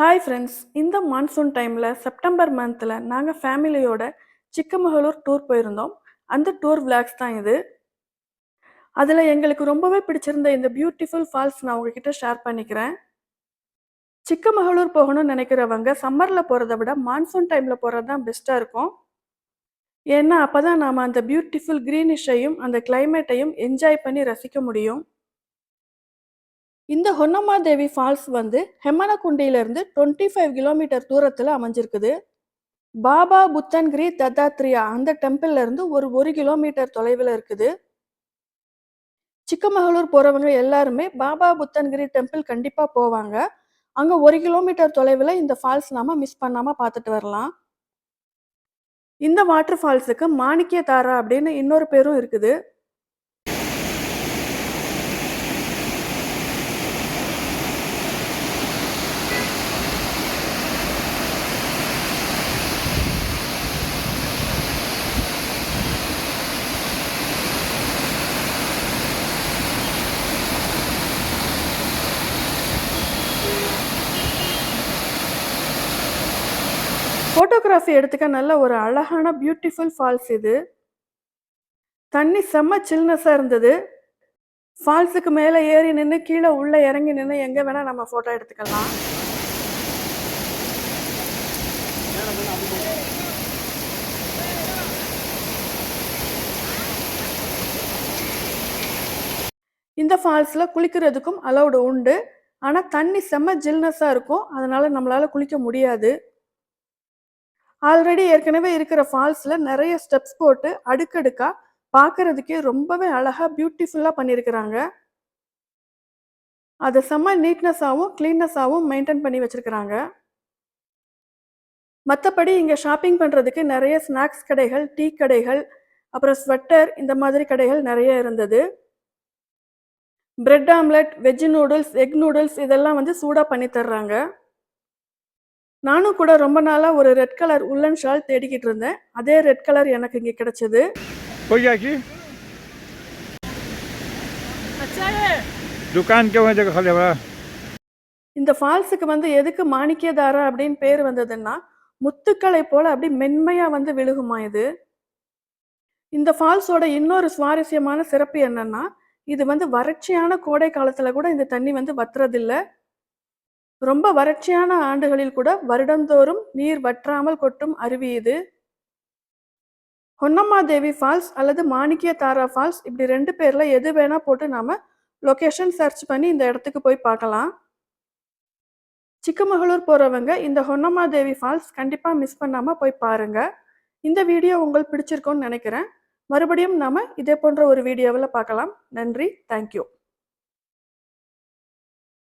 Hi friends இந்த monsoon டைமில் September மந்தில் நாங்கள் ஃபேமிலியோட சிக்கமகளூர் டூர் போயிருந்தோம். அந்த டூர் விளாக்ஸ் தான் இது. அதில் எங்களுக்கு ரொம்பவே பிடிச்சிருந்த இந்த பியூட்டிஃபுல் ஃபால்ஸ் நான் உங்ககிட்ட ஷேர் பண்ணிக்கிறேன். சிக்கமகளூர் போகணும்னு நினைக்கிறவங்க சம்மரில் போகிறத விட மான்சூன் டைமில் போகிறது தான் பெஸ்ட்டாக இருக்கும். ஏன்னா அப்போ தான் நாம் அந்த பியூட்டிஃபுல் க்ரீனிஷையும் அந்த கிளைமேட்டையும் என்ஜாய் பண்ணி ரசிக்க முடியும். இந்த ஹொன்னம்மா தேவி ஃபால்ஸ் வந்து ஹெமனகுண்டியிலிருந்து டுவெண்ட்டி ஃபைவ் கிலோமீட்டர் தூரத்தில் அமைஞ்சிருக்குது. பாபா புத்தன்கிரி தத்தாத்ரியா அந்த டெம்பிள்ல இருந்து ஒரு ஒரு கிலோமீட்டர் தொலைவில் இருக்குது. சிக்கமகளூர் போறவங்க எல்லாருமே பாபா புத்தன்கிரி டெம்பிள் கண்டிப்பா போவாங்க. அங்க ஒரு கிலோமீட்டர் தொலைவில் இந்த ஃபால்ஸ் நாம மிஸ் பண்ணாம பார்த்துட்டு வரலாம். இந்த வாட்டர் ஃபால்ஸுக்கு மாணிக்கிய தாரா அப்படின்னு இன்னொரு பேரும் இருக்குது. ஃபோட்டோகிராஃபி எடுத்துக்க நல்ல ஒரு அழகான பியூட்டிஃபுல் ஃபால்ஸ் இது. தண்ணி செம்ம சில்னஸாக இருந்தது. ஃபால்ஸுக்கு மேலே ஏறி நின்று கீழே உள்ளே இறங்கி நின்று எங்கே வேணால் நம்ம ஃபோட்டோ எடுத்துக்கலாம். இந்த ஃபால்ஸில் குளிக்கிறதுக்கும் அலௌடு உண்டு. ஆனால் தண்ணி செம்ம ஜில்னஸாக இருக்கும். அதனால் நம்மளால் குளிக்க முடியாது. ஆல்ரெடி ஏற்கனவே இருக்கிற ஃபால்ஸில் நிறைய ஸ்டெப்ஸ் போட்டு அடுக்கடுக்காக பார்க்கறதுக்கே ரொம்பவே அழகாக பியூட்டிஃபுல்லாக பண்ணியிருக்கிறாங்க. அதை செம்ம நீட்னஸாகவும் க்ளீன்னஸாகவும் மெயின்டைன் பண்ணி வச்சுருக்கிறாங்க. மற்றபடி இங்கே ஷாப்பிங் பண்ணுறதுக்கு நிறைய ஸ்நாக்ஸ் கடைகள் டீ கடைகள் அப்புறம் ஸ்வெட்டர் இந்த மாதிரி கடைகள் நிறைய இருந்தது. Bread omelette veg noodles egg noodles இதெல்லாம் வந்து சூடாக பண்ணி தர்றாங்க. நானும் கூட ரொம்ப நாளாக ஒரு ரெட் கலர் உள்ளன் ஷால் தேடிக்கிட்டு இருந்தேன். அதே ரெட் கலர் எனக்கு இங்கே கிடச்சது. கொய்யாக்கி துக்கான் இந்த ஃபால்ஸுக்கு வந்து எதுக்கு மாணிக்கியதாரா அப்படின்னு பேர் வந்ததுன்னா முத்துக்களை போல அப்படி மென்மையாக வந்து விழுகுமா இது? இந்த ஃபால்ஸோட இன்னொரு சுவாரஸ்யமான சிறப்பு என்னன்னா இது வந்து வறட்சியான கோடை காலத்தில் கூட இந்த தண்ணி வந்து வத்துறதில்லை. ரொம்ப வறட்சியான ஆண்டுகளில் கூட வருடந்தோறும் நீர் வற்றாமல் கொட்டும் அருவி இது. ஹொன்னம்மாதேவி ஃபால்ஸ் அல்லது மாணிக்கிய தாரா ஃபால்ஸ் இப்படி ரெண்டு பேரில் எது வேணால் போட்டு நாம் லொக்கேஷன் சர்ச் பண்ணி இந்த இடத்துக்கு போய் பார்க்கலாம். சிக்கமகளூர் போகிறவங்க இந்த ஹொன்னம்மாதேவி ஃபால்ஸ் கண்டிப்பாக மிஸ் பண்ணாமல் போய் பாருங்கள் இந்த வீடியோ உங்களுக்கு பிடிச்சிருக்கோன்னு நினைக்கிறேன். மறுபடியும் நாம் இதே போன்ற ஒரு வீடியோவில் பார்க்கலாம். நன்றி. தேங்க்யூ.